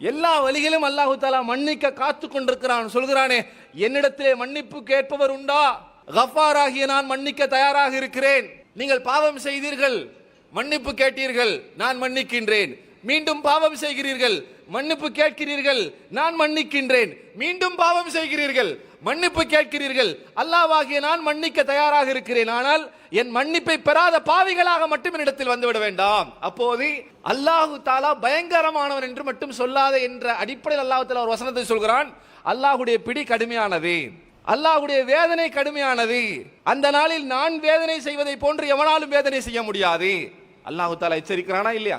எல்லா வழிகளும் அல்லாஹு தாலா மன்னிக்க காத்து கொண்டிருக்கிறான் சொல்கிறானே என்னிடத்திலே மன்னிப்பு கேட்பவர் உண்டா? கஃபாராகிய நான் மன்னிக்க தயாராக இருக்கிறேன். நீங்கள் பாவம் செய்தீர்கள் மன்னிப்பு கேட்டீர்கள் நான் மன்னிக்கின்றேன். மீண்டும் பாவம் செய்கிறீர்கள் மன்னிப்பு கேட்கிறீர்கள் நான் மன்னிக்கின்றேன். மீண்டும் பாவம் செய்கிறீர்கள் மன்னிப்பு கேட்கிறீர்கள். அல்லாவாகிய நான் மன்னிக்க தயாராக இருக்கிறேன். ஆனால் என் மன்னிப்பை பெறாத பாவிகளாக மட்டும் என்னிடத்தில் வந்துவிட வேண்டாம். அப்போது அல்லாஹு தாலா பயங்கரமானவன் என்று மட்டும் சொல்லாத என்ற அடிப்படையில் அல்லாஹு தாலா ஒரு வசனத்தை சொல்கிறான். அல்லாஹுடைய பிடி கடுமையானது. அல்லாஹ்வுடைய வேதனை கடுமையானது. அந்த நாளில் நான் வேதனை செய்வதை போன்று எவனாலும் வேதனை செய்ய முடியாது. அல்லாஹு தாலா எச்சரிக்கிறானா இல்லையா?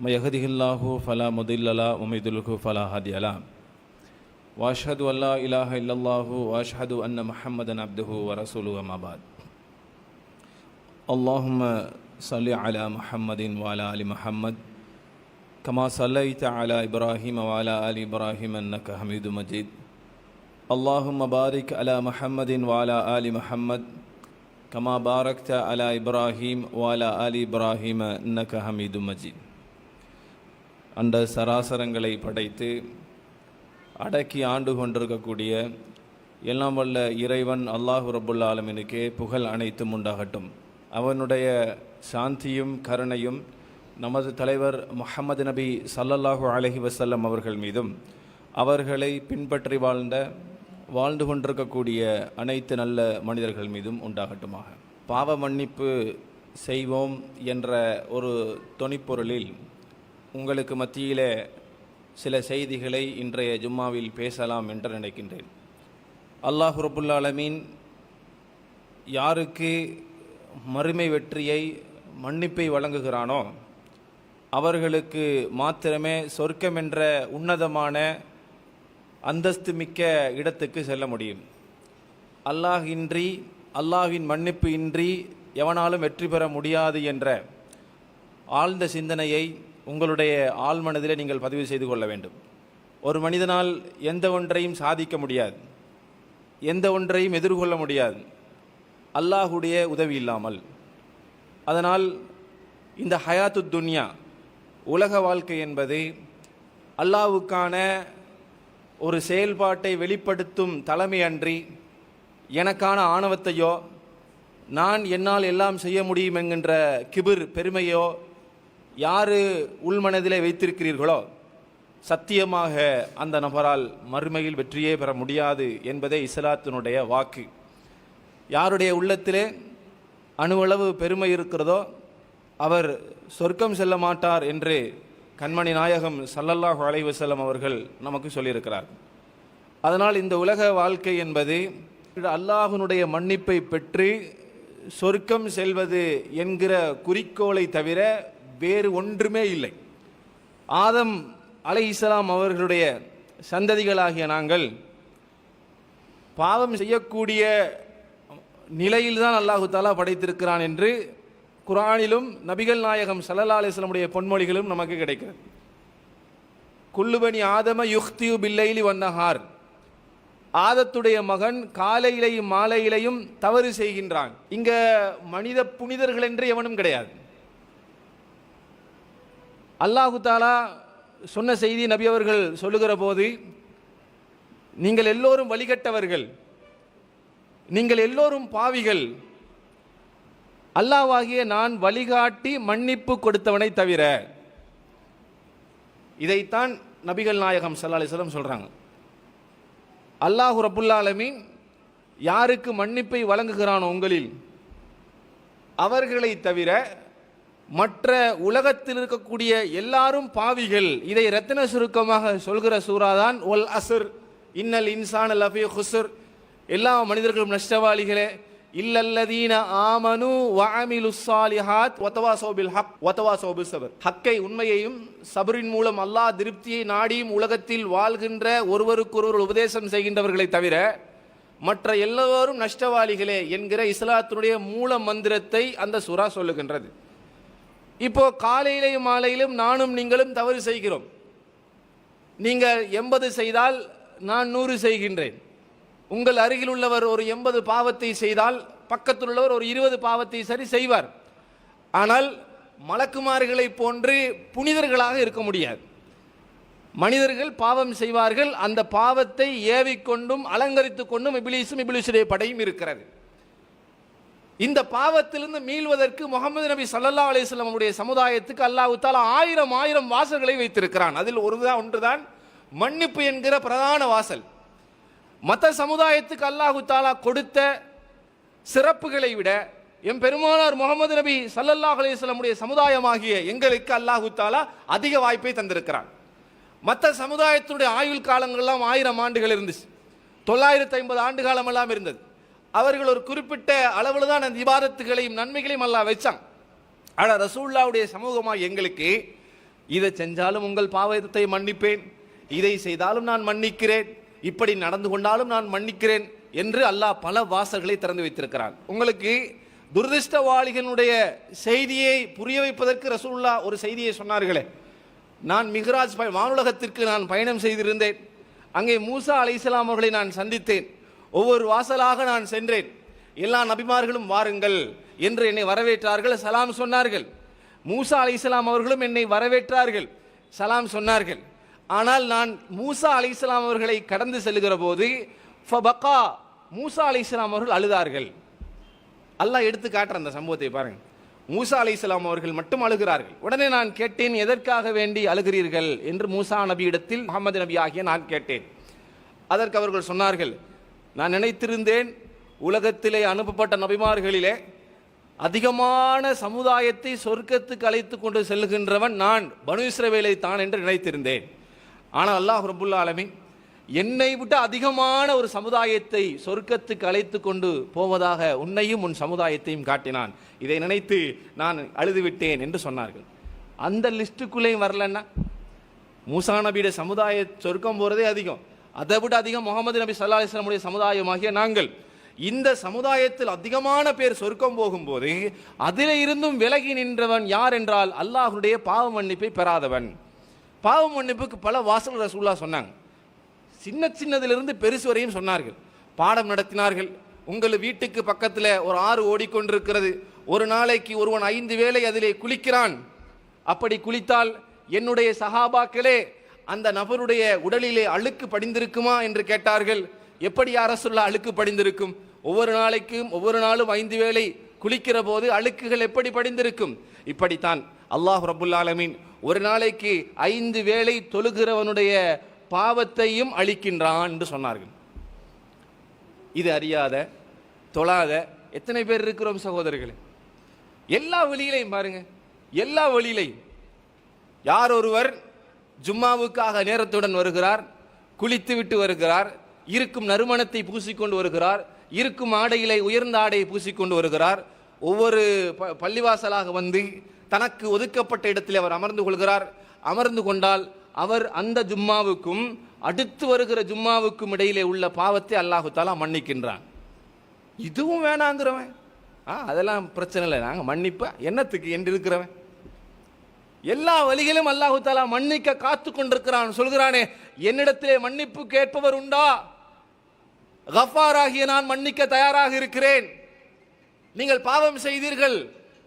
من يهده الله فلا مضل له ومن يضلله فلا هادي له. وأشهد أن لا إله إلا الله وأشهد أن محمدا عبده ورسوله أما بعد. اللهم صل على محمد وعلى آل محمد كما صليت على إبراهيم وعلى آل إبراهيم إنك حميد مجيد. اللهم بارك على محمد وعلى آل محمد كما باركت على إبراهيم وعلى آل إبراهيم إنك حميد مجيد. அந்த சராசரங்களை படைத்து அடக்கி ஆண்டு கொண்டிருக்கக்கூடிய எல்லாம் வல்ல இறைவன் அல்லாஹு ரபுல்ல ஆலமினுக்கே புகழ் அனைத்தும் உண்டாகட்டும். அவனுடைய சாந்தியும் கருணையும் நமது தலைவர் முஹம்மது நபி சல்லல்லாஹு அலஹி வசல்லம் அவர்கள் மீதும் அவர்களை பின்பற்றி வாழ்ந்த வாழ்ந்து கொண்டிருக்கக்கூடிய அனைத்து நல்ல மனிதர்கள் மீதும் உண்டாகட்டுமாக. பாவ மன்னிப்பு செய்வோம் என்ற ஒரு தொனிப்பொருளில் உங்களுக்கு மத்தியில் சில செய்திகளை இன்றைய ஜும்மாவில் பேசலாம் என்று நினைக்கின்றேன். அல்லாஹ் ரபுல்லாலமீன் யாருக்கு மறுமை வெற்றியை மன்னிப்பை வழங்குகிறானோ அவர்களுக்கு மாத்திரமே சொர்க்கம் என்ற உன்னதமான அந்தஸ்து மிக்க இடத்துக்கு செல்ல முடியும். அல்லாஹ் இன்றி அல்லாஹ்வின் மன்னிப்பு இன்றி எவனாலும் வெற்றி பெற முடியாது என்ற ஆழ்ந்த சிந்தனையை உங்களுடைய ஆழ்மனதிலே நீங்கள் பதிவு செய்து கொள்ள வேண்டும். ஒரு மனிதனால் எந்த ஒன்றையும் சாதிக்க முடியாது. எந்த ஒன்றையும் எதிர்கொள்ள முடியாது. அல்லாஹுடைய உதவி இல்லாமல். அதனால் இந்த ஹயாத்து துன்யா உலக வாழ்க்கை என்பது அல்லாவுக்கான ஒரு செயல்பாட்டை வெளிப்படுத்தும் தலைமை அன்றி எனக்கான ஆணவத்தையோ நான் என்னால் எல்லாம் செய்ய முடியும் என்கின்ற கிபிர் பெருமையோ யாரு உள்மனதிலே வைத்திருக்கிறீர்களோ சத்தியமாக அந்த நபரால் மறுமையில் வெற்றியே பெற முடியாது என்பதே இஸ்லாத்தினுடைய வாக்கு. யாருடைய உள்ளத்திலே அணுவளவு பெருமை இருக்கிறதோ அவர் சொர்க்கம் செல்ல மாட்டார் என்று கண்மணி நாயகம் சல்லல்லாஹு அலைவசல்லம் அவர்கள் நமக்கு சொல்லியிருக்கிறார். அதனால் இந்த உலக வாழ்க்கை என்பது அல்லாஹனுடைய மன்னிப்பை பெற்று சொர்க்கம் செல்வது என்கிற குறிக்கோளை தவிர வேறு ஒன்றுமே இல்லை. ஆதம் அலை இஸ்லாம் அவர்களுடைய சந்ததிகளாகிய நாங்கள் பாவம் செய்யக்கூடிய நிலையில்தான் அல்லாஹு தாலா படைத்திருக்கிறான் என்று குரானிலும் நபிகள் நாயகம் சல்லா அலிஸ்லமுடைய பொன்மொழிகளும் நமக்கு கிடைக்கிறது. குல்லுபனி ஆதம யுக்தியு பில்லைலி வண்ணஹார் ஆதத்துடைய மகன் காலையிலையும் மாலையிலையும் தவறு செய்கின்றான். இங்க மனித புனிதர்கள் என்று எவனும் கிடையாது. அல்லாஹு தாலா சொன்ன செய்தி நபி அவர்கள் சொல்லுகிற போது நீங்கள் எல்லோரும் வழிகட்டவர்கள் நீங்கள் எல்லோரும் பாவிகள் அல்லாவாகிய நான் வழிகாட்டி மன்னிப்பு கொடுத்தவனை தவிர இதைத்தான் நபிகள் நாயகம் ஸல்லல்லாஹு அலைஹி சொல்கிறாங்க அல்லாஹு ரபுல்லாலமீன் யாருக்கு மன்னிப்பை வழங்குகிறானோ உங்களில் அவர்களை தவிர மற்ற உலகத்தில் இருக்கக்கூடிய எல்லாரும் பாவிகள். இதை ரத்தின சுருக்கமாக சொல்கிற சூறாதான் ஒல் அசுர் இன்னல் இன்சான் லஃபி ஹுசுர் எல்லா மனிதர்களும் நஷ்டவாளிகளே. இல்லல்லதீன ஆமனு வாமிலு சாலிஹாத் ஒத்தவா சோபில் ஹக் ஒத்தவா சோபில் சபர். ஹக்கை உண்மையையும் சபரின் மூலம் அல்லாஹ் திருப்தியை நாடியும் உலகத்தில் வாழ்கின்ற ஒருவருக்கொருவர் உபதேசம் செய்கின்றவர்களை தவிர மற்ற எல்லோரும் நஷ்டவாளிகளே என்கிற இஸ்லாத்தினுடைய மூல மந்திரத்தை அந்த சுறா சொல்லுகின்றது. இப்போ காலையிலையும் மாலையிலும் நானும் நீங்களும் தவறு செய்கிறோம். நீங்கள் எண்பது செய்தால் நான் நூறு செய்கின்றேன். உங்கள் அருகில் உள்ளவர் ஒரு எண்பது பாவத்தை செய்தால் பக்கத்தில் உள்ளவர் ஒரு இருபது பாவத்தை சரி செய்வார். ஆனால் மலக்குமார்களை போன்று புனிதர்களாக இருக்க முடியாது. மனிதர்கள் பாவம் செய்வார்கள் அந்த பாவத்தை ஏவிக்கொண்டும் அலங்கரித்துக் கொண்டும் இபிலிசும் இபிலிசுடைய படையும் இருக்கிறது. இந்த பாவத்திலிருந்து மீள்வதற்கு முகமது நபி சல்லா அலிஸ்லாம் அவருடைய சமுதாயத்துக்கு அல்லாஹ் தாலா ஆயிரம் ஆயிரம் வாசல்களை வைத்திருக்கிறான். அதில் ஒருதான் ஒன்றுதான் மன்னிப்பு என்கிற பிரதான வாசல். மற்ற சமுதாயத்துக்கு அல்லாஹு தாலா கொடுத்த சிறப்புகளை விட எம் பெருமானார் முகமது நபி சல்லல்லாஹ் அலிஸ்லமுடைய சமுதாயமாகிய எங்களுக்கு அல்லாஹு தாலா அதிக வாய்ப்பை தந்திருக்கிறான். மற்ற சமுதாயத்தினுடைய ஆயுள் காலங்கள்லாம் ஆயிரம் ஆண்டுகள் இருந்துச்சு. தொள்ளாயிரத்தி ஐம்பது ஆண்டு காலமெல்லாம் இருந்தது. அவர்கள் ஒரு குறிப்பிட்ட அளவில் தான் அந்த இபாதத்துகளையும் நன்மைகளையும் அல்லா வச்சான். ஆனால் ரசூல்லாவுடைய சமூகமாக எங்களுக்கு இதை செஞ்சாலும் உங்கள் பாவத்தை மன்னிப்பேன் இதை செய்தாலும் நான் மன்னிக்கிறேன் இப்படி நடந்து கொண்டாலும் நான் மன்னிக்கிறேன் என்று அல்லாஹ் பல வாசல்களை திறந்து வைத்திருக்கிறான். உங்களுக்கு துரதிருஷ்டவாளிகளுடைய செய்தியை புரிய வைப்பதற்கு ரசூல்லா ஒரு செய்தியை சொன்னார்களே. நான் மிகராஜ் வானுலகத்திற்கு நான் பயணம் செய்திருந்தேன். அங்கே மூசா அலைஹிஸ்ஸலாம் அவர்களை நான் சந்தித்தேன். ஒவ்வொரு வாசலாக நான் சென்றேன். எல்லா நபிமார்களும் வாருங்கள் என்று என்னை வரவேற்றார்கள் சலாம் சொன்னார்கள். மூசா அலைஹிஸ்ஸலாம் அவர்களும் என்னை வரவேற்றார்கள் சலாம் சொன்னார்கள். ஆனால் நான் மூசா அலைஹிஸ்ஸலாம் அவர்களை கடந்து செல்கிற போது ஃபபக்கா மூசா அலைஹிஸ்ஸலாம் அவர்கள் அழுதார்கள். அல்லாஹ் எடுத்து காட்டுற அந்த சம்பவத்தை பாருங்கள் மூசா அலைஹிஸ்ஸலாம் அவர்கள் மட்டும் அழுகிறார்கள். உடனே நான் கேட்டேன் எதற்காக வேண்டி அழுகிறீர்கள்? என்று மூசா நபியிடத்தில் முகமது நபி ஆகிய நான் கேட்டேன். அதற்கு அவர்கள் சொன்னார்கள் நான் நினைத்திருந்தேன் உலகத்திலே அனுப்பப்பட்ட நபிமார்களிலே அதிகமான சமுதாயத்தை சொர்க்கத்துக்கு அழைத்து கொண்டு செல்லுகின்றவன் நான் பனு இஸ்ரவேலை தான் என்று நினைத்திருந்தேன். ஆனால் அல்லாஹ் ரபுல்லா ஆலமீன் என்னை விட்டு அதிகமான ஒரு சமுதாயத்தை சொர்க்கத்துக்கு அழைத்து கொண்டு போவதாக உன்னையும் உன் சமுதாயத்தையும் காட்டினான். இதை நினைத்து நான் அழுதுவிட்டேன் என்று சொன்னார்கள். அந்த லிஸ்ட்டுக்குள்ளேயும் வரலன்னா மூசா நபியுடைய சமுதாய சொர்க்கம் போகிறதே அதிகம். அதை விட அதிகம் முகமது நபி சல்லா அலிஸ்லாமுடைய சமுதாயமாகிய நாங்கள். இந்த சமுதாயத்தில் அதிகமான பேர் சொர்க்கம் போகும்போது அதில் இருந்தும் விலகி நின்றவன் யார் என்றால் அல்லாஹுடைய பாவ மன்னிப்பை பெறாதவன். பாவ மன்னிப்புக்கு பல வாசல் ரசூல்லா சொன்னாங்க. சின்ன சின்னதிலிருந்து பெருசு வரையும் சொன்னார்கள். பாடம் நடத்தினார்கள். உங்கள் வீட்டுக்கு பக்கத்தில் ஒரு ஆறு ஓடிக்கொண்டிருக்கிறது. ஒரு நாளைக்கு ஒருவன் ஐந்து வேளை அதிலே குளிக்கிறான். அப்படி குளித்தால் என்னுடைய சகாபாக்களே அந்த நபருடைய உடலிலே அழுக்கு படிந்திருக்குமா என்று கேட்டார்கள். எப்படி அரசுள்ள அழுக்கு படிந்திருக்கும்? ஒவ்வொரு நாளைக்கும் ஒவ்வொரு நாளும் ஐந்து வேளை குளிக்கிற போது அழுக்குகள் எப்படி படிந்திருக்கும்? இப்படித்தான். அல்லாஹ் ரபுல் ஆலமீன் ஒரு நாளைக்கு ஐந்து வேளை தொழுகிறவனுடைய பாவத்தையும் அழிக்கின்றான் என்று சொன்னார்கள். இது அறியாத தொழாத எத்தனை பேர் இருக்கிறோம் சகோதரர்களே? எல்லா வழியிலையும் பாருங்க. எல்லா வழியிலையும். யார் ஒருவர் ஜும்மாவுக்காக நேரத்துடன் வருகிறார் குளித்துவிட்டு வருகிறார் இருக்கும் நறுமணத்தை பூசிக்கொண்டு வருகிறார் இருக்கும் ஆடையிலே உயர்ந்த ஆடையை பூசிக்கொண்டு வருகிறார். ஒவ்வொரு ப- பள்ளிவாசலாக வந்து தனக்கு ஒதுக்கப்பட்ட இடத்தில் அவர் அமர்ந்து கொள்கிறார். அமர்ந்து கொண்டால் அவர் அந்த ஜும்மாவுக்கும் அடுத்து வருகிற ஜும்மாவுக்கும் இடையிலே உள்ள பாவத்தை அல்லாஹு தாலா மன்னிக்கின்றான். இதுவும் வேணாங்கிறவன். ஆ அதெல்லாம் பிரச்சனை இல்லை. நாங்கள் மன்னிப்பேன் என்னத்துக்கு? என்று இருக்கிறவன். எல்லா வழிகளும் அல்லாஹு தாலா மன்னிக்க காத்து கொண்டிருக்கிறான். சொல்கிறானே என்னிடத்திலே மன்னிப்பு கேட்பவர் உண்டா? கஃபாராகிய நான் மன்னிக்க தயாராக இருக்கிறேன். நீங்கள் பாவம் செய்தீர்கள்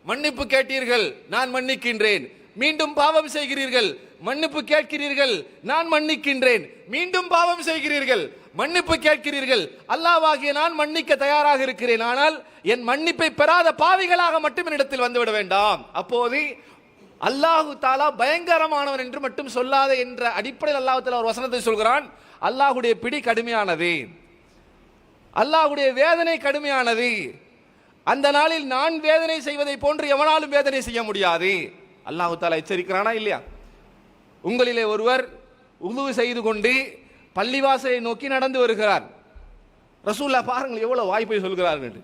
மன்னிப்பு கேட்டீர்கள் நான் மன்னிக்கின்றேன். மீண்டும் பாவம் செய்கிறீர்கள் மன்னிப்பு கேட்கிறீர்கள் நான் மன்னிக்கின்றேன். மீண்டும் பாவம் செய்கிறீர்கள் மன்னிப்பு கேட்கிறீர்கள். அல்லாவாகிய நான் மன்னிக்க தயாராக இருக்கிறேன். ஆனால் என் மன்னிப்பை பெறாத பாவிகளாக மட்டும் என்னிடத்தில் வந்துவிட வேண்டாம். அப்போது அல்லாஹு தாலா பயங்கரமானவன் என்று மட்டும் சொல்லாத என்ற அடிப்படையில் அல்லாஹு தாலா ஒரு வசனத்தை சொல்கிறான். அல்லாஹுடைய பிடி கடுமையானது. அல்லாஹுடைய வேதனை கடுமையானது. அந்த நாளில் நான் வேதனை செய்வதை போன்று எவனாலும் வேதனை செய்ய முடியாது. அல்லாஹு தாலா எச்சரிக்கிறானா இல்லையா? உங்களிலே ஒருவர் உதவு செய்து கொண்டு பள்ளிவாசலை நோக்கி நடந்து வருகிறார். ரசூல்லா பாருங்கள் எவ்வளோ வாய்ப்பை சொல்கிறார்கள்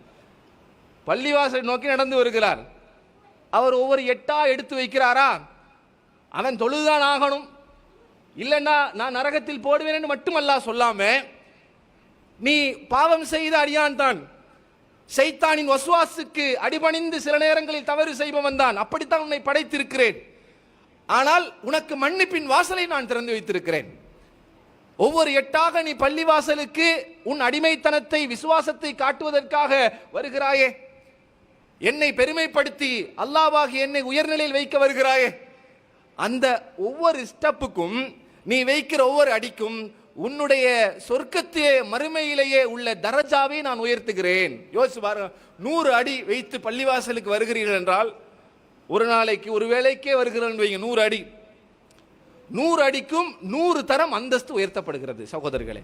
பள்ளிவாசலை நோக்கி நடந்து வருகிறார். அவர் ஒவ்வொரு எட்டா எடுத்து வைக்கிறாரா? அவன் தொழுதுதான் ஆகணும். இல்லைன்னா நான் நரகத்தில் போடுவேன் என்று சொல்லாம நீ பாவம் செய்த அடியான் தான். சைத்தானின் வசுவாசுக்கு அடிபணிந்து சில நேரங்களில் தவறு செய்பவன் தான். அப்படித்தான் உன்னை படைத்திருக்கிறேன். ஆனால் உனக்கு மன்னிப்பின் வாசலை நான் திறந்து வைத்திருக்கிறேன். ஒவ்வொரு எட்டாக நீ பள்ளிவாசலுக்கு உன் அடிமைத்தனத்தை விசுவாசத்தை காட்டுவதற்காக வருகிறாயே. என்னை பெருமைப்படுத்தி அல்லாவாகி என்னை உயர்நிலையில் வைக்க வருகிறாயே. அந்த ஒவ்வொரு ஸ்டெப்புக்கும் நீ வைக்கிற ஒவ்வொரு அடிக்கும் உன்னுடைய சொர்க்கத்திலே மறுமையிலேயே உள்ள தரஜாவை நான் உயர்த்துகிறேன். யோசிச்சு பாருங்க நூறு அடி வைத்து பள்ளிவாசலுக்கு வருகிறீர்கள் என்றால் ஒரு நாளைக்கு ஒரு வேளைக்கே வருகிறேன் வைங்க நூறு அடி. நூறு அடிக்கும் நூறு தரம் அந்தஸ்து உயர்த்தப்படுகிறது சகோதரர்களே.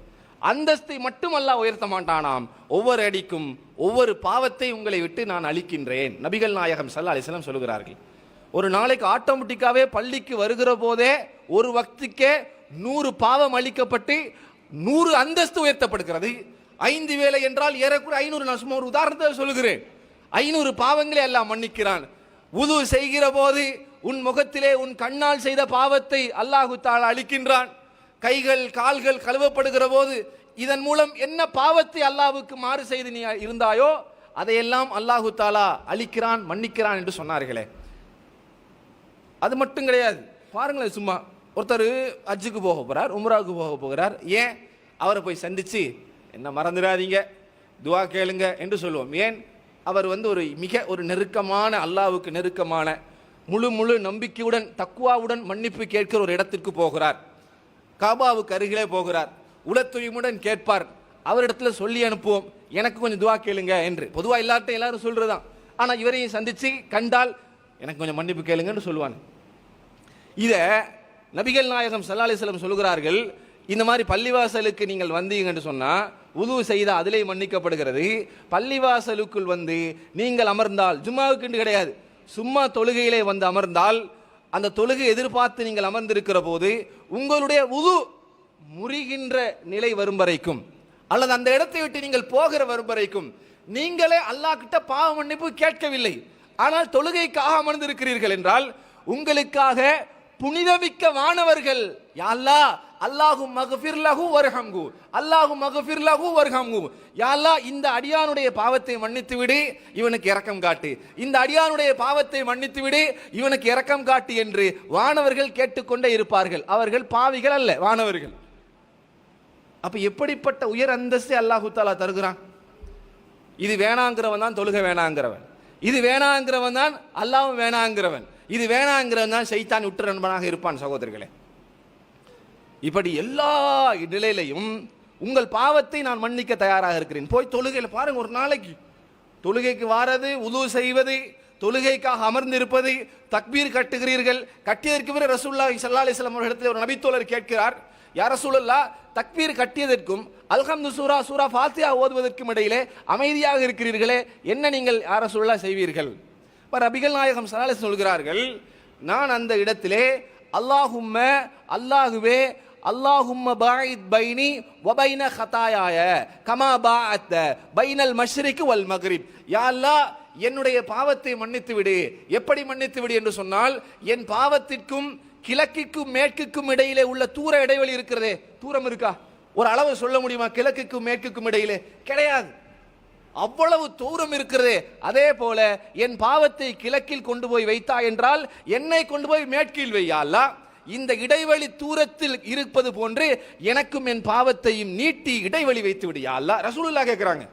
அந்தஸ்தை மட்டுமல்ல உயர்த்த மாட்டானாம். ஒவ்வொரு அடிக்கும் ஒவ்வொரு பாவத்தை உங்களை விட்டு நான் அழிக்கின்றேன். நபிகள் நாயகம் சல்லா அலிஸ்லாம் சொல்லுகிறார்கள். ஒரு நாளைக்கு ஆட்டோமேட்டிக்காவே பள்ளிக்கு வருகிற போதே ஒரு வக்திக்கே நூறு பாவம் அளிக்கப்பட்டு நூறு அந்தஸ்து உயர்த்தப்படுகிறது. ஐந்து வேலை என்றால் ஏறக்குறைய ஐநூறு. நான் சும்மா ஒரு உதாரணத்தை சொல்லுகிறேன். ஐநூறு பாவங்களை எல்லாம் மன்னிக்கிறான். உது செய்கிற போது உன் முகத்திலே உன் கண்ணால் செய்த பாவத்தை அல்லாஹு தாள் அளிக்கின்றான் கைகள் கால்கள் கழுவப்படுகிற போது இதன் மூலம் என்ன பாவத்தை அல்லாவுக்கு மாறு செய்து நீ இருந்தாயோ அதையெல்லாம் அல்லாஹு தாலா அழிக்கிறான் மன்னிக்கிறான் என்று சொன்னார்களே. அது மட்டும் கிடையாது. பாருங்களேன் சும்மா ஒருத்தர் அஜுக்கு போக போகிறார் உம்ராவுக்கு போக போகிறார். ஏன்? அவரை போய் சந்திச்சு என்ன மறந்துடாதீங்க துவா கேளுங்க என்று சொல்லுவோம். ஏன்? அவர் வந்து ஒரு மிக ஒரு நெருக்கமான அல்லாவுக்கு நெருக்கமான முழு முழு நம்பிக்கையுடன் தக்குவாவுடன் மன்னிப்பு கேட்கிற ஒரு இடத்திற்கு போகிறார். காபாவுக்கு அருகிலே போகிறார். உளத்துழிமுடன் கேட்பார். அவரிடத்துல சொல்லி அனுப்புவோம். எனக்கு கொஞ்சம் துவா கேளுங்க என்று. பொதுவாக எல்லார்ட்டும் எல்லாரும் சொல்றதுதான். ஆனால் இவரையும் சந்தித்து கண்டால் எனக்கு கொஞ்சம் மன்னிப்பு கேளுங்கன்னு சொல்லுவாங்க இதை நபிகள் நாயகம் ஸல்லல்லாஹு அலைஹி சொல்கிறார்கள் இந்த மாதிரி பள்ளிவாசலுக்கு நீங்கள் வந்தீங்கன்னு சொன்னால் உதவு செய்த அதிலே மன்னிக்கப்படுகிறது. பள்ளிவாசலுக்குள் வந்து நீங்கள் அமர்ந்தால் ஜும்மாவுக்குன்னு கிடையாது. சும்மா தொழுகையிலே வந்து அமர்ந்தால் அந்த தொழுகை எதிர்பார்த்து நீங்கள் அமர்ந்திருக்கிற போது உங்களுடைய உது முறிகின்ற நிலை வரும் வரைக்கும். அல்லது அந்த இடத்தை விட்டு நீங்கள் போகிற வரும் வரைக்கும். நீங்களே அல்லாஹ் கிட்ட பாவ மன்னிப்பு கேட்கவில்லை. ஆனால் தொழுகைக்காக அமர்ந்திருக்கிறீர்கள் என்றால் உங்களுக்காக புனிதமிக்க வானவர்கள் யாழ்லா அல்லாஹு மகஃபிர் லஹு வர்ஹம்கு அல்லாஹு மகஃபிர் லஹு வர்ஹம்கு யா அல்லாஹ் இந்த அடியானுடைய பாவத்தை மன்னித்து விடு இவனுக்கு இரக்கம் காட்டு. இந்த அடியானுடைய பாவத்தை மன்னித்து விடு இவனுக்கு இரக்கம் காட்டு என்று வானவர்கள் கேட்டுக்கொண்டே இருப்பார்கள். அவர்கள் பாவிகள் அல்ல வானவர்கள். அப்ப எப்படிப்பட்ட உயர் அந்தஸ்தை அல்லாஹு தாலா தருகிறான்? இது வேணாங்கிறவன் தான் தொழுக வேணாங்கிறவன். இது வேணாங்கிறவன் தான் அல்லாவும் வேணாங்கிறவன். இது வேணாங்கிறவன் தான் சைத்தான் உற்ற நண்பனாக இருப்பான் சகோதரர்களே. இப்படி எல்லா நிலையிலையும் உங்கள் பாவத்தை நான் மன்னிக்க தயாராக இருக்கிறேன். போய் தொழுகையில் பாருங்க ஒரு நாளைக்கு. தொழுகைக்கு வாரது உது செய்வது தொழுகைக்காக அமர்ந்திருப்பது தக்பீர் கட்டுகிறீர்கள். கட்டியதற்கு பிறகு ரசூல்லா சல்லா அலிஸ்லாம் அவர்களிடத்தில் ஒரு நபித்தோழர் கேட்கிறார் யார் ரசூலல்லா தக்பீர் கட்டியதற்கும் அல்ஹம்து சூரா சூரா ஃபாத்தியா ஓதுவதற்கும் இடையிலே அமைதியாக இருக்கிறீர்களே என்ன நீங்கள் யார் ரசூல்லா செய்வீர்கள்? இப்போ ரபிகள் நாயகம் சலாலிஸ் சொல்கிறார்கள் நான் அந்த இடத்திலே அல்லாஹும்ம அல்லாஹுவே அல்லாஹும்ம பாயித் பைனி வபைன ஹதாயாய கமா பாஅத்த பைனல் மஷ்ரிக்கு வல் மக்ரிப். யா அல்லாஹ் என்னுடைய பாவத்தை மன்னித்து விடு. எப்படி மன்னித்து விடு என்று சொன்னால் என் பாவத்திற்கும் கிழக்கிற்கும் மேற்குக்கும் இடையிலே உள்ள தூர இடைவெளி இருக்கிறதே தூரம் இருக்கா? ஒரு அளவு சொல்ல முடியுமா? கிழக்குக்கும் மேற்குக்கும் இடையிலே? கிடையாது. அவ்வளவு தூரம் இருக்கிறதே. அதே போல என் பாவத்தை கிழக்கில் கொண்டு போய் வைத்தா என்றால் என்னை கொண்டு போய் மேற்கில் வையா அல்லாஹ். இந்த இடைவெளி தூரத்தில் இருப்பது போன்று எனக்கும் என் பாவத்தையும் நீட்டி இடைவெளி வைத்து விடு யா ரசூலுல்லா கேட்கிறாங்க.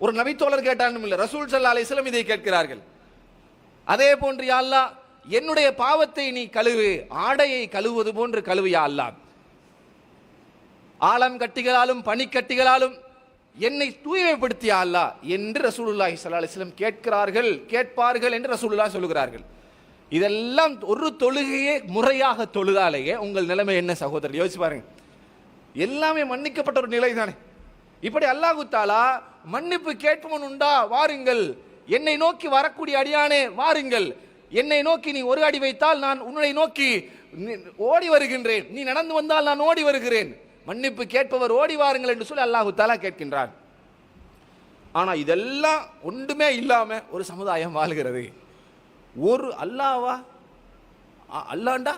ஒரு நபித்தோழர் கேட்டாலும் இல்லை ரசூல் சல்லா அலிஸ்லம் இதை கேட்கிறார்கள். அதே போன்று யா என்னுடைய பாவத்தை நீ கழுவு ஆடையை கழுவுவது போன்று கழுவு யா அல்லாஹ். ஆலம் கட்டிகளாலும் பனிக்கட்டிகளாலும் என்னை தூய்மைப்படுத்தியா அல்லா என்று ரசூலுல்லாஹி சல்லா அலிஸ்லம் கேட்கிறார்கள் கேட்பார்கள் என்று ரசூலுல்லா சொல்லுகிறார்கள் இதெல்லாம் ஒரு தொழுகையே முறையாக தொழுதாலேயே உங்கள் நிலைமை என்ன சகோதரர்? யோசிச்சு பாருங்க. எல்லாமே மன்னிக்கப்பட்ட ஒரு நிலை தானே இப்படி அல்லாஹு தாலா மன்னிப்பு கேட்பவன் உண்டா? வாருங்கள். என்னை நோக்கி வரக்கூடிய அடியானே வாருங்கள். என்னை நோக்கி நீ ஒரு அடி வைத்தால் நான் உன்னை நோக்கி ஓடி வருகின்றேன். நீ நடந்து வந்தால் நான் ஓடி வருகிறேன். மன்னிப்பு கேட்பவர் ஓடி வாருங்கள் என்று சொல்லி அல்லாஹு தாலா கேட்கின்றான். ஆனால் இதெல்லாம் ஒன்றுமே இல்லாமல் ஒரு சமுதாயம் வாழ்கிறது. ஒரு அல்லாவா? அல்லாண்டா?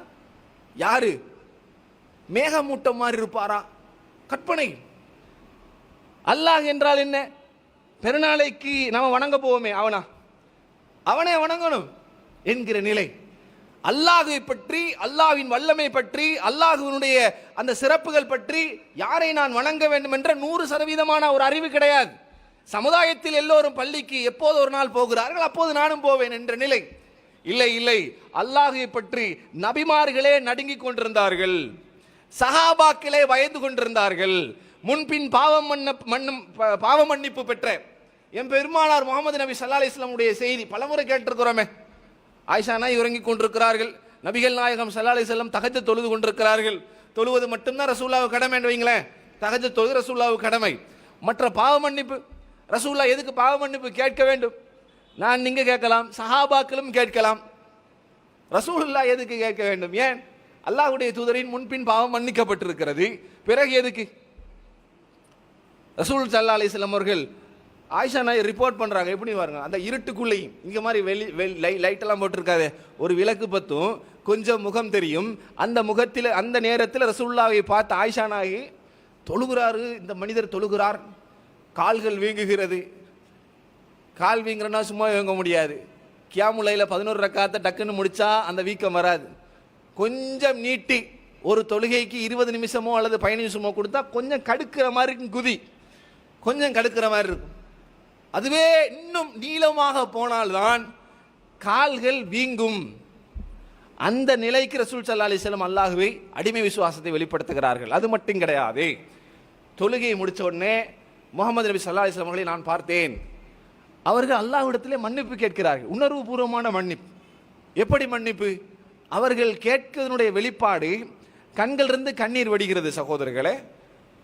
யாரு? மேகமூட்டம் மாதிரி இருப்பாரா? கற்பனை. அல்லாஹ் என்றால் என்ன? பெருநாளைக்கு நம்ம வணங்க போவோமே அவனா? அவனே வணங்கணும் என்கிற நிலை. அல்லாஹுவை பற்றி அல்லாஹ்வின் வல்லமை பற்றி அல்லாஹுவனுடைய அந்த சிறப்புகள் பற்றி யாரை நான் வணங்க வேண்டும் என்ற நூறு சதவீதமான ஒரு அறிவு கிடையாது. சமுதாயத்தில் எல்லோரும் பள்ளிக்கு எப்போது ஒரு நாள் போகிறார்கள் அப்போது நானும் போவேன் என்ற நிலை. இல்லை இல்லை. அல்லாஹை பற்றி நபிமார்களே நடுங்கிக் கொண்டிருந்தார்கள். சஹாபாக்களே பயந்து கொண்டிருந்தார்கள். முன்பின் பாவம் மன்ன மன்னும் ப- பாவ மன்னிப்பு பெற்ற என் பெருமானார் முகமது நபி சல்லா அலிஸ்லாமுடைய செய்தி பலமுறை கேட்டிருக்கிறோமே. ஆயிஷானா இறங்கிக் கொண்டிருக்கிறார்கள். நபிகள் நாயகம் சல்லா அலிஸ்லாம் தகஜ தொழுது கொண்டிருக்கிறார்கள். தொழுவது மட்டும்தான் ரசூல்லாவு கடமை வைங்களேன் தகஜ தொழுது ரசூல்லாவு கடமை. மற்ற பாவ மன்னிப்பு ரசூல்லா எதுக்கு பாவ மன்னிப்பு கேட்க வேண்டும்? நான் நீங்கள் கேட்கலாம் சஹாபாக்களும் கேட்கலாம். ரசூலுல்லா எதுக்கு கேட்க வேண்டும்? ஏன்? அல்லாஹ்வுடைய தூதரின் முன்பின் பாவம் மன்னிக்கப்பட்டிருக்கிறது. பிறகு எதுக்கு? ரசூல் சல்லா அலிஸ்லாம் அவர்கள் ஆயிஷா நாய் ரிப்போர்ட் பண்ணுறாங்க எப்படி பாருங்க? அந்த இருட்டுக்குள்ளேயும். இங்க மாதிரி வெளி வெளி லை லைட்டெல்லாம் போட்டிருக்காது. ஒரு விளக்கு பத்தும் கொஞ்சம் முகம் தெரியும். அந்த முகத்தில் அந்த நேரத்தில் ரசூல்லாவை பார்த்து ஆயிஷா நாயி தொழுகிறாரு இந்த மனிதர் தொழுகிறார். கால்கள் வீங்குகிறது. கால்விங்கிறனா சும்மா வீங்க முடியாது. கியாமுலையில் பதினோரு ரக்காத்தை டக்குன்னு முடித்தா அந்த வீக்கம் வராது. கொஞ்சம் நீட்டி ஒரு தொழுகைக்கு இருபது நிமிஷமோ அல்லது பதினஞ்சு நிமிஷமோ கொடுத்தா கொஞ்சம் கடுக்கிற மாதிரி இருக்கும் குதி. கொஞ்சம் கடுக்கிற மாதிரி இருக்கும். அதுவே இன்னும் நீளமாக போனால்தான் கால்கள் வீங்கும். அந்த நிலைக்கு ரசூல் சல்லா அலிஸ்லாம் அல்லாஹுவை அடிமை விசுவாசத்தை வெளிப்படுத்துகிறார்கள். அது மட்டும் கிடையாது. தொழுகையை முடித்த உடனே முகமது நபி சல்லா அலிஸ்லாம் அவர்களை நான் பார்த்தேன். அவர்கள் அல்லாஹ்விடத்திலே மன்னிப்பு கேட்கிறார்கள். உணர்வு பூர்வமான மன்னிப்பு. எப்படி மன்னிப்பு? அவர்கள் கேட்கிறதனுடைய வெளிப்பாடு கண்களிலிருந்து கண்ணீர் வடிகிறது சகோதரர்களே.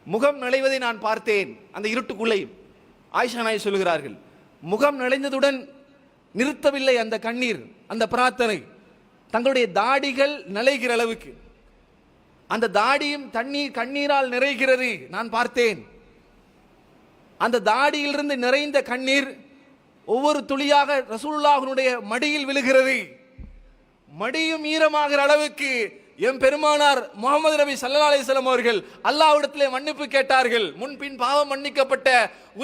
முகம் நுழைவதை நான் பார்த்தேன். அந்த இருட்டுக்குள்ளே ஆயிஷா நாய் சொல்கிறார்கள் முகம் நுழைந்ததுடன் நிறுத்தவில்லை அந்த கண்ணீர் அந்த பிரார்த்தனை. தங்களுடைய தாடிகள் நிலைகிற அளவுக்கு. அந்த தாடியும் தண்ணீர் கண்ணீரால் நிறைகிறது நான் பார்த்தேன். அந்த தாடியிலிருந்து நிறைந்த கண்ணீர் ஒவ்வொரு துளியாக ரசூலுல்லாஹனுடைய மடியில் விழுகிறது. மடியும் ஈரமாகிற அளவுக்கு எம் பெருமானார் முகமது நபி சல்லா அலிஸ்லாம் அவர்கள் அல்லாவிடத்திலே மன்னிப்பு கேட்டார்கள். முன்பின் பாவம் மன்னிக்கப்பட்ட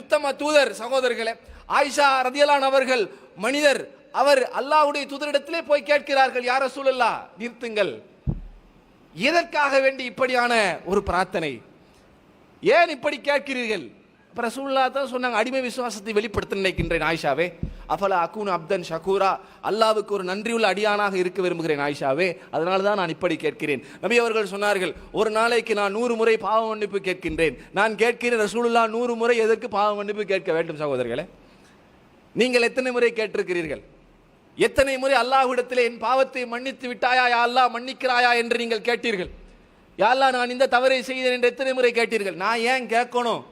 உத்தம தூதர் சகோதரர்களே ஆயிஷா ரதியலான் அவர்கள் மனிதர் அவர் அல்லாஹ்வுடைய தூதரிடத்திலே போய் கேட்கிறார்கள் யார சூழல்லா நிறுத்துங்கள். எதற்காக வேண்டி இப்படியான ஒரு பிரார்த்தனை? ஏன் இப்படி கேட்கிறீர்கள்? இப்போ ரசூல்லா தான் சொன்னாங்க அடிமை விசுவாசத்தை வெளிப்படுத்த நினைக்கின்றேன் ஆயிஷாவே. அஃபலா அக்கூன் அப்தன் ஷகூரா. அல்லாவுக்கு ஒரு நன்றியுள்ள அடியானாக இருக்க விரும்புகிறேன் ஆயிஷாவே. அதனால தான் நான் இப்படி கேட்கிறேன். நபி அவர்கள் சொன்னார்கள் ஒரு நாளைக்கு நான் நூறு முறை பாவ மன்னிப்பு கேட்கின்றேன். நான் கேட்கிறேன் ரசூலுல்லா நூறு முறை எதற்கு பாவ மன்னிப்பு கேட்க வேண்டும் சகோதரர்களே? நீங்கள் எத்தனை முறை கேட்டிருக்கிறீர்கள்? எத்தனை முறை அல்லாஹ்விடத்திலே என் பாவத்தை மன்னித்து விட்டாயா? யா அல்லாஹ் மன்னிக்கிறாயா என்று நீங்கள் கேட்டீர்கள்? யா நான் இந்த தவறை செய்தேன் என்று எத்தனை முறை கேட்டீர்கள்? நான் ஏன் கேட்கணும்?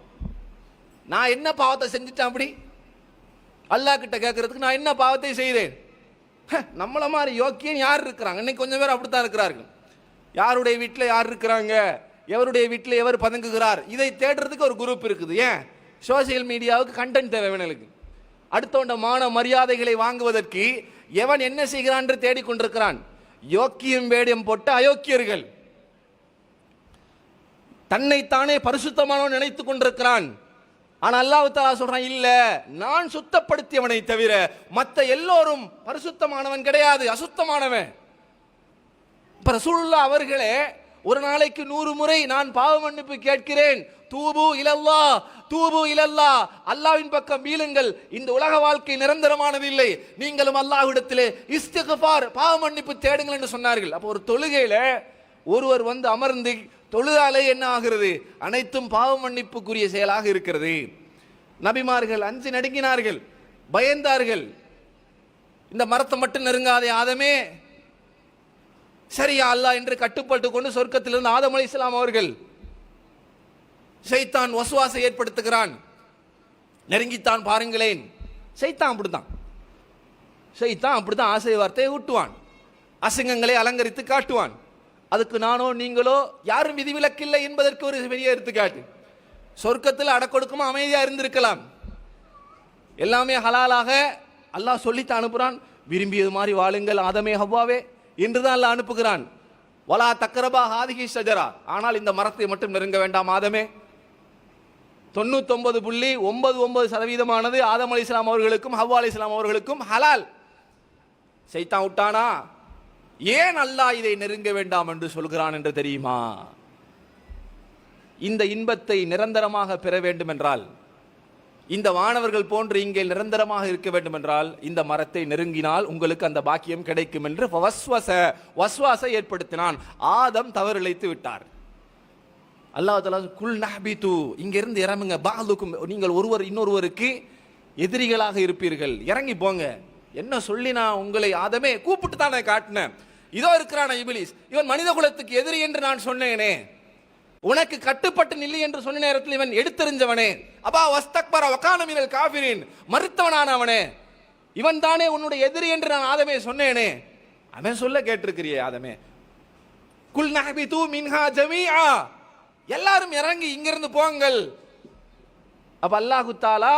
நான் என்ன பாவத்தை செஞ்சுட்டேன் அப்படி? அல்லாஹ் கிட்ட கேட்கறதுக்கு நான் என்ன பாவத்தை செய்தேன்? நம்மள மாதிரி யோக்கியன் யார் இருக்கிறாங்க? இன்னைக்கு கொஞ்சம் பேர் அப்படித்தான் இருக்கிறார்கள். யாருடைய வீட்டில் யார் இருக்கிறாங்க? எவருடைய வீட்டில் எவர் பதுங்குகிறார்? இதை தேடுறதுக்கு ஒரு குரூப் இருக்குது. ஏன்? சோசியல் மீடியாவுக்கு கண்டென்ட் தேவை எனக்கு. அடுத்தவண்ட மான மரியாதைகளை வாங்குவதற்கு எவன் என்ன செய்கிறான் என்று தேடிக்கொண்டிருக்கிறான்? யோக்கியம் வேடியம் போட்ட அயோக்கியர்கள். தன்னைத்தானே பரிசுத்தமானவன் நினைத்துக் கொண்டிருக்கிறான். ஆனால் அல்லாஹ் தாலா சொல்றான் இல்ல நான் சுத்தப்படுத்தியவனை தவிர மற்ற எல்லோரும் பரிசுத்தமானவன் கிடையாது அசுத்தமானவன். இப்ப ரசூலுல்லா அவர்களே ஒரு நாளைக்கு நூறு முறை நான் பாவ மன்னிப்பு கேட்கிறேன். தூபு இலல்லா தூபு இலல்லா அல்லாவின் பக்கம் மீளுங்கள் இந்த உலக வாழ்க்கை நிரந்தரமானது இல்லை நீங்களும் அல்லாஹ்விடத்திலே இஸ்திகபார் பாவ மன்னிப்பு தேடுங்கள் என்று சொன்னார்கள். அப்போ ஒரு தொழுகையில ஒருவர் வந்து அமர்ந்து தொழுதாலே என்ன ஆகிறது? அனைத்தும் பாவ மன்னிப்புக்குரிய செயலாக இருக்கிறது. நபிமார்கள் அஞ்சு நடுங்கினார்கள். பயந்தார்கள். இந்த மரத்தை மட்டும் நெருங்காதே ஆதமே. சரியா அல்லா என்று கட்டுப்பட்டு கொண்டு சொர்க்கத்திலிருந்து ஆதம் அலி இஸ்லாம் அவர்கள் சைத்தான் வசுவாசை ஏற்படுத்துகிறான். நெருங்கித்தான் பாருங்களேன். சைத்தான் அப்படித்தான். சைத்தான் அப்படித்தான் ஆசை வார்த்தையை ஊட்டுவான். அசிங்கங்களை அலங்கரித்து காட்டுவான். அதுக்கு நானோ நீங்களோ யாரும் விதிவிலக்கில்லை என்பதற்கு ஒரு பெரிய எடுத்துக்காட்டு. சொர்க்கத்தில் அடக்கொடுக்கமா அமைதியாக இருந்திருக்கலாம். எல்லாமே ஹலாலாக அல்லாஹ் சொல்லித்தான் அனுப்புறான். விரும்பியது மாதிரி வாழுங்கள் ஆதமே ஹவ்வாவே என்றுதான் அல்லாஹ் அனுப்புகிறான். வலா தக்கரபா ஹாதிகி ஷஜரா. ஆனால் இந்த மரத்தை மட்டும் நெருங்க வேண்டாம் ஆதமே. தொண்ணூத்தொன்பது புள்ளி ஒன்பது ஒன்பது சதவீதமானது ஆதம் அலி இஸ்லாம் அவர்களுக்கும் ஹவ்வா அலி இஸ்லாம் அவர்களுக்கும் ஹலால். சைத்தான் விட்டானா? ஏன் அல்லாஹ் இதை நெருங்க வேண்டாம் என்று சொல்கிறான் என்று தெரியுமா? இந்த இன்பத்தை நிரந்தரமாக பெற வேண்டும் என்றால் இந்த வானவர்கள் போன்று இங்கே நிரந்தரமாக இருக்க வேண்டும் என்றால் இந்த மரத்தை நெருங்கினால் உங்களுக்கு அந்த பாக்கியம் கிடைக்கும் என்று வஸ்வச வஸ்வாச ஏற்படுத்தினான். ஆதம் தவறிழைத்து விட்டார். அல்லாஹ் தஆலா குல் நஹ்பிது தூ இருந்து இறங்குங்க. பாலுக்கும் நீங்கள் ஒருவர் இன்னொருவருக்கு எதிரிகளாக இருப்பீர்கள். இறங்கி போங்க. என்ன சொல்லி நான் உங்களை ஆதமே கூப்பிட்டு தானே காட்டினேன். இதோ இருக்கிறான இபிலிஸ். இவன் மனித குலத்துக்கு எதிரி என்று நான் சொன்னேனே. உனக்கு கட்டுப்பட்டு நில்லி என்று சொன்ன நேரத்தில் இவன் எடுத்தெறிஞ்சவனே அபா வஸ்தக்பர ஒகானமினல் காபிரின். மறுத்தவனானவனே இவன் தானே உன்னுடைய எதிரி என்று நான் ஆதமே சொன்னேனே. அவன் சொல்ல கேட்டிருக்கிறியே ஆதமே. குல் நஹபி தூ மின்ஹா ஜமீஆ. எல்லாரும் இறங்கி இங்கிருந்து போங்கள். அப்ப அல்லாஹு தாலா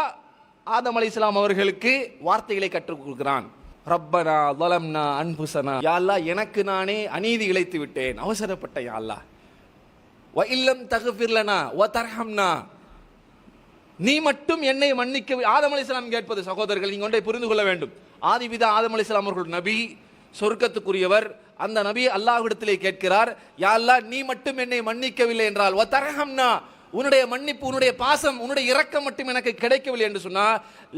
ஆதம் இஸ்லாம் அவர்களுக்கு வார்த்தைகளை கற்றுக் கொடுக்கிறான். ரப்பனா வலம்னா அன்புசனா. யாழ்லா எனக்கு நானே அநீதி இழைத்து விட்டேன். அவசரப்பட்ட யா அல்லாஹ். வ இல்லம் தகுஃபிர்லனா வ தர்ஹம்னா நீ மட்டும் என்னை மன்னிக்க ஆதம் அலிஸ்லாம் கேட்பது சகோதரர்கள் நீங்கள் ஒன்றை புரிந்து கொள்ள வேண்டும். ஆதிபிதா ஆதம் அலிஸ்லாம் அவர்கள் நபி சொர்க்கத்துக்குரியவர். அந்த நபி அல்லாஹ்விடத்திலே கேட்கிறார் யாழ்லா நீ மட்டும் என்னை மன்னிக்கவில்லை என்றால் ஒ தரஹம்னா உன்னுடைய மன்னிப்பு உன்னுடைய பாசம் உன்னுடைய இரக்கம் மட்டும் எனக்கு கிடைக்கவில்லை என்று சொன்னா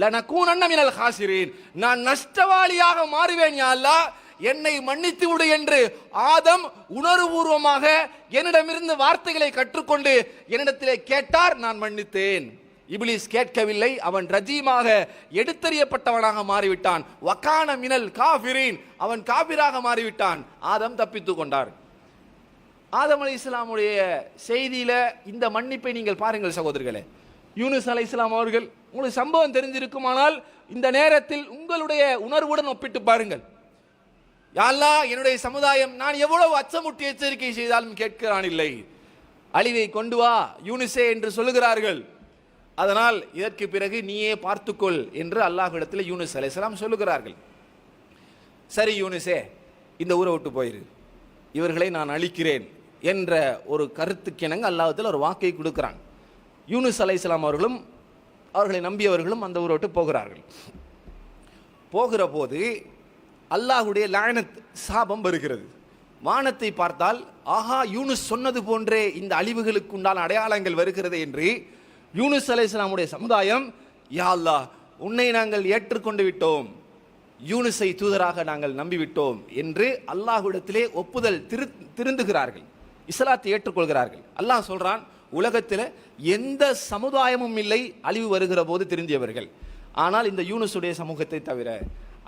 லனகூனன்ன மினல் ஹாசிரீன். நான் நஷ்டவாளியாக மாறுவேன் யாழ்லா என்னை மன்னித்து விடு என்று ஆதம் உணர்வுபூர்வமாக என்னிடமிருந்து வார்த்தைகளை கற்றுக்கொண்டு என்னிடத்திலே கேட்டார் நான் மன்னித்தேன். இபிலிஸ் கேட்கவில்லை. அவன் ரஜீமாக எடுத்தறியப்பட்டவனாக மாறிவிட்டான். வக்கான மினல் காபிரீன் அவன் காபிராக மாறிவிட்டான். ஆதம் தப்பித்துக் கொண்டார். ஆதம் அலி இஸ்லாமுடைய செய்தியில் இந்த மன்னிப்பை நீங்கள் பாருங்கள் சகோதரர்களே. யூனுஸ் அலை இஸ்லாம் அவர்கள் உங்களுக்கு சம்பவம் தெரிஞ்சிருக்குமானால் இந்த நேரத்தில் உங்களுடைய உணர்வுடன் ஒப்பிட்டு பாருங்கள். யாழ்லா என்னுடைய சமுதாயம் நான் எவ்வளவு அச்சமுட்டி எச்சரிக்கை செய்தாலும் கேட்கிறான் இல்லை. அழிவை கொண்டு வா யூனிசே என்று சொல்லுகிறார்கள். அதனால் இதற்கு பிறகு நீயே பார்த்துக்கொள் என்று அல்லாஹ்விடத்தில் யூனுஸ் இஸ்லாம் சொல்லுகிறார்கள். சரி யூனிசே இந்த ஊரை விட்டு போயிரு. இவர்களை நான் அழிக்கிறேன். என்ற ஒரு கருத்துக்கிணங்க அல்லாஹத்தில் ஒரு வாக்கை கொடுக்குறாங்க. யூனுஸ் இஸ்லாம் அவர்களும் அவர்களை நம்பியவர்களும் அந்த ஊரை விட்டு போகிறார்கள். போகிற போது அல்லாஹுடைய லானத் சாபம் வருகிறது. வானத்தை பார்த்தால் ஆஹா யூனுஸ் சொன்னது போன்றே இந்த அழிவுகளுக்கு உண்டான அடையாளங்கள் வருகிறது என்று யூனுஸ் அலைஹிஸ்ஸலாமுடைய சமுதாயம் யா அல்லாஹ் உன்னை நாங்கள் ஏற்றுக்கொண்டு விட்டோம். யூனுஸை தூதராக நாங்கள் நம்பிவிட்டோம் என்று அல்லாஹுடத்திலே ஒப்புதல் திரு திருந்துகிறார்கள். இஸ்லாத்தை ஏற்றுக்கொள்கிறார்கள். அல்லாஹ் சொல்கிறான் உலகத்தில் எந்த சமுதாயமும் இல்லை அழிவு வருகிற போது திருந்தியவர்கள். ஆனால் இந்த யூனுஸுடைய சமூகத்தை தவிர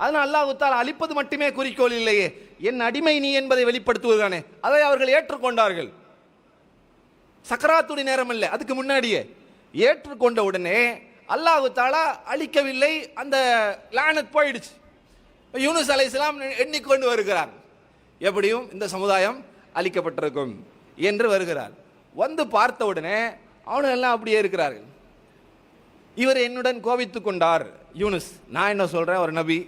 அதனால் அல்லாஹுத்தால் அழிப்பது மட்டுமே குறிக்கோள் இல்லையே. என் அடிமை நீ என்பதை வெளிப்படுத்துவதுதானே? அதை அவர்கள் ஏற்றுக்கொண்டார்கள். சக்கராத்துடைய நேரம் இல்லை அதுக்கு முன்னாடியே. ஏற்றுக்கொண்ட உடனே அல்லாஹு தாலா அழிக்கவில்லை அந்த லானத் போயிடுச்சு. யூனுஸ் அலை இஸ்லாம் எண்ணிக்கொண்டு வருகிறார். எப்படியும் இந்த சமுதாயம் அழிக்கப்பட்டிருக்கும் என்று வருகிறார். வந்து பார்த்த உடனே அவனும் எல்லாம் அப்படியே இருக்கிறார்கள். இவர் என்னுடன் கோபித்து கொண்டார். யூனுஸ் நான் என்ன சொல்கிறேன் ஒரு நபி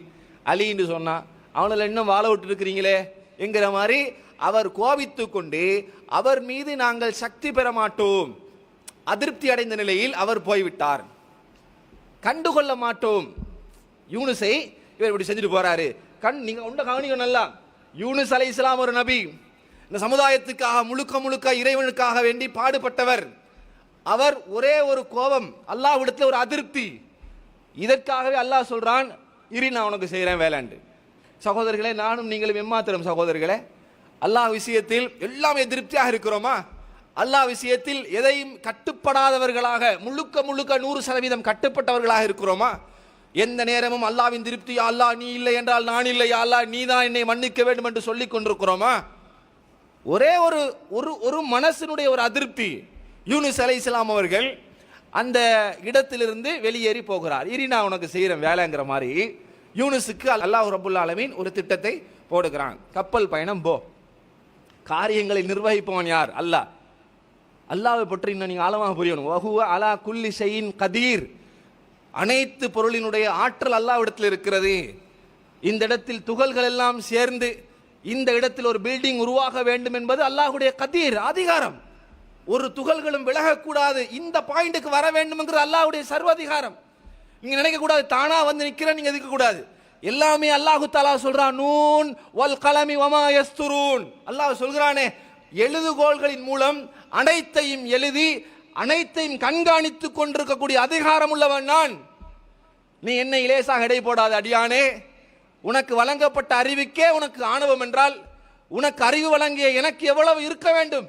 அலின்னு சொன்னா அவனில் இன்னும் வாழ விட்டு இருக்கிறீங்களே என்கிற மாதிரி அவர் கோபித்து கொண்டு அவர் மீது நாங்கள் சக்தி பெற மாட்டோம். அதிருப்தி அடைந்த நிலையில் அவர் போய்விட்டார். கண்டுகொள்ள மாட்டோம். யூனுஸை இவர் இப்படி செஞ்சுட்டு போறாரு. கண் நீங்கள் உண்ட கவனிக்கணும் நல்லா. யூனுஸ் அலை இஸ்லாம் ஒரு நபி. இந்த சமுதாயத்துக்காக முழுக்க முழுக்க இறைவனுக்காக வேண்டி பாடுபட்டவர். அவர் ஒரே ஒரு கோபம் அல்லாஹ்விடத்தில் ஒரு அதிருப்தி. இதற்காகவே அல்லாஹ் சொல்கிறான் இரு நான் உனக்கு செய்கிறேன் வேலாண்டு. சகோதரர்களே நானும் நீங்களும் எம்மாத்திரம் சகோதரர்களே அல்லாஹ் விஷயத்தில் எல்லாமே திருப்தியாக இருக்கிறோமா? அல்லாஹ் விஷயத்தில் எதையும் கட்டுப்படாதவர்களாக முழுக்க முழுக்க நூறு சதவீதம் கட்டுப்பட்டவர்களாக இருக்கிறோமா? எந்த நேரமும் அல்லாவின் திருப்தி அல்லாஹ் நீ இல்லை என்றால் நான் இல்லை அல்லாஹ் நீ தான் என்னை மன்னிக்க வேண்டும் என்று சொல்லிக் கொண்டிருக்கிறோமா? ஒரே ஒரு ஒரு ஒரு மனசினுடைய ஒரு அதிருப்தி. யூனுஸ் அலை இஸ்லாம் அவர்கள் அந்த இடத்திலிருந்து வெளியேறி போகிறார். இனி நான் உனக்கு செய்கிறேன் வேலைங்கிற மாதிரி. யூனுஸுக்கு அல்லாஹ் ரபுல் ஆலமீன் ஒரு திட்டத்தை போடுகிறான். கப்பல் பயணம் போ. காரியங்களை நிர்வகிப்பவன் யார்? அல்லாஹ். அல்லாவை பற்றி இன்னும் நீங்கள் ஆழமாக புரியணும். வஹுவ அலா குல்லி ஷையின் கதீர். அனைத்து பொருளினுடைய ஆற்றல் அல்லாவிடத்தில் இருக்கிறது. இந்த இடத்தில் துகள்கள் எல்லாம் சேர்ந்து இந்த இடத்தில் ஒரு பில்டிங் உருவாக வேண்டும் என்பது அல்லாஹுடைய கதீர் அதிகாரம். ஒரு துகள்களும் விலகக்கூடாது. இந்த பாயிண்ட்டுக்கு வர வேண்டும்ங்கிறது அல்லாஹுடைய சர்வாதிகாரம். நீங்கள் நினைக்கக்கூடாது தானாக வந்து நிற்கிறேன் நீங்கள் இருக்கக்கூடாது எல்லாமே அல்லாஹு தாலா சொல்கிறான் நூன் வல் கலமி வமா எஸ்துரூன் அல்லாஹ் சொல்கிறானே எழுதுகோள்களின் மூலம் அனைத்தையும் எழுதி அனைத்தையும் கண்காணித்துக் கொண்டிருக்கக்கூடிய அதிகாரம் உள்ளவன் நான். நீ என்னை இலேசாக எடை போடாத அடியானே. உனக்கு வழங்கப்பட்ட அறிவுக்கே உனக்கு ஆணவம் என்றால் உனக்கு அறிவு வழங்கிய எனக்கு எவ்வளவு இருக்க வேண்டும்?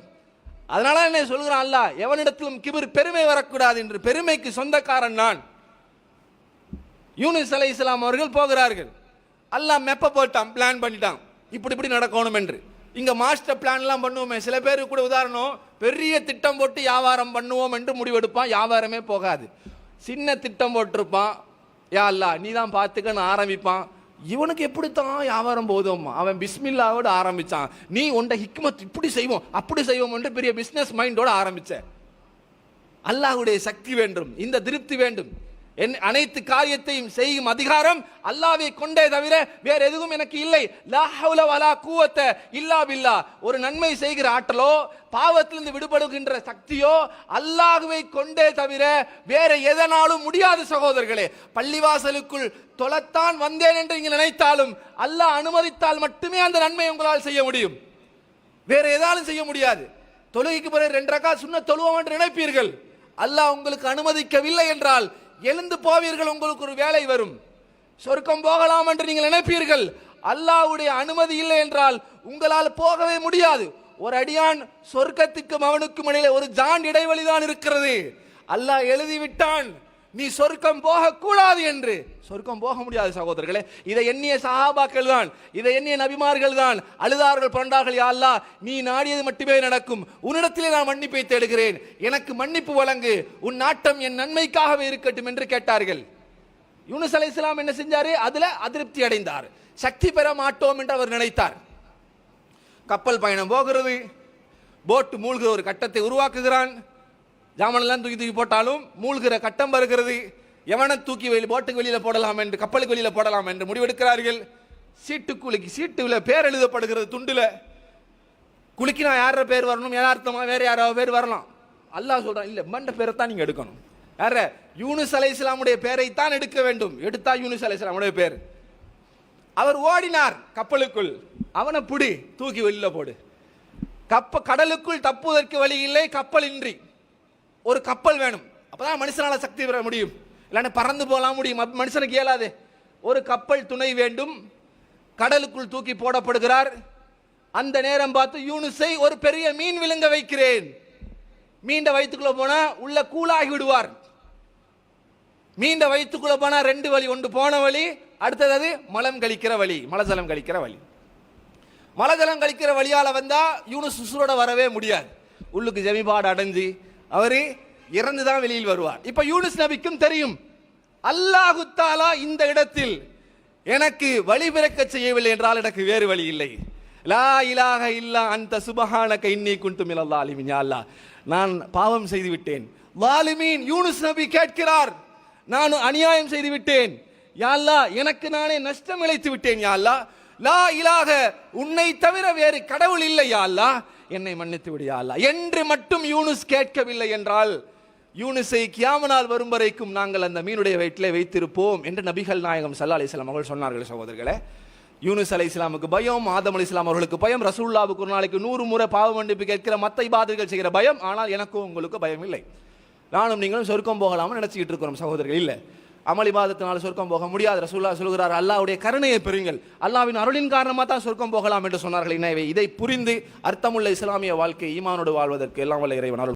அதனால என்ன சொல்கிறான் அல்ல எவனிடத்திலும் கிபிர் பெருமை வரக்கூடாது என்று பெருமைக்கு சொந்தக்காரன் நான். யூனிஸ் அலை இஸ்லாம் அவர்கள் போகிறார்கள். அல்லாஹ் மெப்ப போட்டான் பிளான் பண்ணிட்டான். இப்படி இப்படி நடக்கணும் என்று. இங்கே மாஸ்டர் பிளான்லாம் பண்ணுவோமே. சில பேருக்கு கூட உதாரணம் பெரிய திட்டம் போட்டு வியாபாரம் பண்ணுவோம் என்று முடிவெடுப்பான் வியாபாரமே போகாது. சின்ன திட்டம் போட்டிருப்பான். யா அல்லா நீ தான் பார்த்துக்கன்னு ஆரம்பிப்பான். இவனுக்கு எப்படித்தான் வியாபாரம் போதும்? அவன் பிஸ்மில்லாவோடு ஆரம்பிச்சான். நீ உண்ட ஹிக்மத் இப்படி செய்வோம் அப்படி செய்வோம் என்று பெரிய பிஸ்னஸ் மைண்டோட ஆரம்பிச்ச. அல்லாஹுடைய சக்தி வேண்டும் இந்த திருப்தி வேண்டும். என் அனைத்து காரியத்தையும் செய்யும் அதிகாரம் அல்லாவை கொண்டே தவிர வேற எதுவும் எனக்கு இல்லை. லா வலா கூவத்த இல்லா பில்லா. ஒரு நன்மை செய்கிற ஆற்றலோ பாவத்திலிருந்து விடுபடுகின்ற சக்தியோ அல்லாஹுவை கொண்டே தவிர வேற எதனாலும் முடியாது சகோதரர்களே. பள்ளிவாசலுக்குள் தொலைத்தான் வந்தேன் என்று நீங்கள் நினைத்தாலும் அல்லாஹ் அனுமதித்தால் மட்டுமே அந்த நன்மை உங்களால் செய்ய முடியும். வேற எதாலும் செய்ய முடியாது. தொழுகைக்கு பிறகு ரெண்டு ரக்கா சுண்ண தொழுவோம் என்று நினைப்பீர்கள். அல்லாஹ் உங்களுக்கு அனுமதிக்கவில்லை என்றால் எழுந்து போவீர்கள் உங்களுக்கு ஒரு வேலை வரும். சொர்க்கம் போகலாம் என்று நீங்கள் நினைப்பீர்கள். அல்லாஹ்வுடைய அனுமதி இல்லை என்றால் உங்களால் போகவே முடியாது. ஒரு அடியான் சொர்க்கத்துக்கும் அவனுக்கும் இடையில ஒரு ஜான் இடைவெளி தான் இருக்கிறது. அல்லாஹ் எழுதி விட்டான் நீ சொர்க்கம் போகக்கூடாது என்று. சொர்க்கம் போக முடியாது சகோதரர்களே. இதை எண்ணிய சஹாபாக்கள் தான் இதை எண்ணிய நபிமார்கள் தான் அழுதார்கள் புரண்டார்கள் யாழ்லா நீ நாடியது மட்டுமே நடக்கும். உன்னிடத்திலே நான் மன்னிப்பை தேடுகிறேன். எனக்கு மன்னிப்பு வழங்கு. உன் நாட்டம் என் நன்மைக்காகவே இருக்கட்டும் என்று கேட்டார்கள். யூனுஸ் இஸ்லாம் என்ன செஞ்சாரு? அதுல அதிருப்தி அடைந்தார். சக்தி பெற மாட்டோம் என்று அவர் நினைத்தார். கப்பல் பயணம் போகிறது. போட்டு மூழ்கிற ஒரு கட்டத்தை உருவாக்குகிறான். ஜாமானெல்லாம் தூக்கி தூக்கி போட்டாலும் மூழ்கிற கட்டம் வருகிறது. எவனை தூக்கி வெளி போட்டுக்கு வெளியில போடலாம் என்று கப்பலுக்கு வெளியில போடலாம் என்று முடிவெடுக்கிறார்கள். சீட்டு குலுக்கி சீட்டுல பேர் எழுதப்படுகிறது துண்டில். குலுக்கினா யார பேர் வரணும்? யதார்த்தமாக வேறு யாராவது பேர் வரலாம். அல்லாஹ் சொல்கிறான் இல்லை மண்ட பேரை தான் நீங்கள் எடுக்கணும். யார யூனுஸ் அலை இஸ்லாமுடைய பேரை தான் எடுக்க வேண்டும். எடுத்தா யூனுஸ் அலை இஸ்லாமுடைய பேர். அவர் ஓடினார் கப்பலுக்குள். அவனை பிடி தூக்கி வெளியில போடு. கப்ப கடலுக்குள் தப்புவதற்கு வழி இல்லை கப்பல் இன்றி. ஒரு கப்பல் வேணும். அப்போதான் மனுஷனால் சக்தி பெற முடியும். இல்லைன்னா பறந்து போகலாம் முடியும். மனுஷனுக்கு இயலாது. ஒரு கப்பல் துணை வேண்டும். கடலுக்குள் தூக்கி போடப்படுகிறார். அந்த நேரம் பார்த்து யூனுஸை ஒரு பெரிய மீன் விழுங்க வைக்கிறேன். மீண்ட வயிற்றுக்குள்ள போனால் உள்ள கூலாகி விடுவார். மீண்ட வயிற்றுக்குள்ள போனால் ரெண்டு வழி ஒன்று போன வழி அடுத்தது அது மலம் கழிக்கிற வழி மலஜலம் கழிக்கிற வழி மலஜலம் கழிக்கிற வழியால் வந்தால் யூனுஸ் சுசுரோட வரவே முடியாது. உள்ளுக்கு ஜெமிபாடு அடைஞ்சு அவர் இறந்து தான் வெளியில் வருவார். இப்போ யூனுஸ் நபிக்கும் தெரியும். அல்லாஹு தாலா இந்த இடத்தில் எனக்கு வழிபிறக்க செய்யவில்லை என்றால் எனக்கு வேறு வழி இல்லை. லா இலாக இல்லா அந்த சுபஹான கைன்னி குண்டு மினல்லா அலிமின் அல்லா நான் பாவம் செய்து விட்டேன். வாலிமீன் யூனுஸ் நபி கேட்கிறார். நான் அநியாயம் செய்து விட்டேன். யாழ்லா எனக்கு நானே நஷ்டம் இழைத்து விட்டேன் யா லா இலாக உன்னை தவிர வேறு கடவுள் இல்லை யாழ்லா என்னை மன்னித்து விடியாலா. என்று மட்டும் யூனுஸ் கேட்கவில்லை என்றால் யூனுஸை கியாமனால் வரும் வரைக்கும் நாங்கள் அந்த மீனுடைய வயிற்றிலே வைத்திருப்போம் என்று நபிகள் நாயகம் சல்லா அலிஸ்லாம் அவர்கள் சொன்னார்கள் சகோதரர்களே. யூனுஸ் அலி இஸ்லாமுக்கு பயம் ஆதம் அலி இஸ்லாம் அவர்களுக்கு பயம் ரசூல்லாவுக்கு ஒரு நாளைக்கு நூறு முறை பாவ மன்னிப்பு கேட்கிற மத்த இபாதர்கள் செய்கிற பயம் ஆனால் எனக்கும் உங்களுக்கு பயம் இல்லை. நானும் நீங்களும் சொர்க்கம் போகலாம்னு நினச்சிக்கிட்டு இருக்கிறோம் சகோதரர்கள் இல்லை. அமளி இபாதத்தினால் சொர்க்கம் போக முடியாது. ரசூல்லா சொல்கிறார் அல்லாவுடைய கருணையை பெறுங்கள். அல்லாவின் அருளின் காரணமாக தான் சொர்க்கம் போகலாம் என்று சொன்னார்கள். எனவே இதை புரிந்து அர்த்தமுள்ள இஸ்லாமிய வாழ்க்கை ஈமானோடு வாழ்வதற்கு எல்லாம் வல்ல இறைவன் அருள்